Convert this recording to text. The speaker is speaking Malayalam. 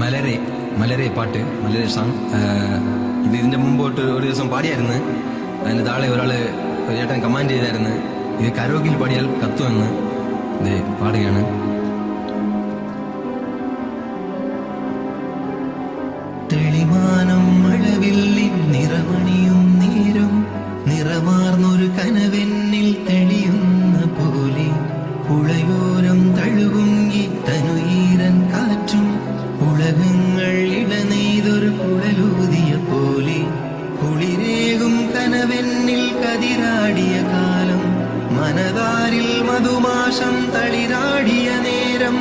മലരെ മലരെ പാട്ട് മലരെ സോങ് ഇത് ഇതിന്റെ മുമ്പോട്ട് ഒരു ദിവസം പാടിയായിരുന്നു. അതിന് താഴെ ഒരാൾ ചേട്ടൻ കമാൻഡ് ചെയ്തായിരുന്നു. ഇത് കരോഗിൽ പാടിയാൽ കത്തുമെന്ന് ഇത് പാടുകയാണ്. തെളിമാനം മഴവില്ലി നിറമാർന്നൊരു തെളിയുന്ന പോലെ പുഴയോരം തഴുകുങ്കി തനുയീരൻ തളിരാടിയ കാലം മനതാരിൽ മധുമാശം തളിരാടിയ നേരം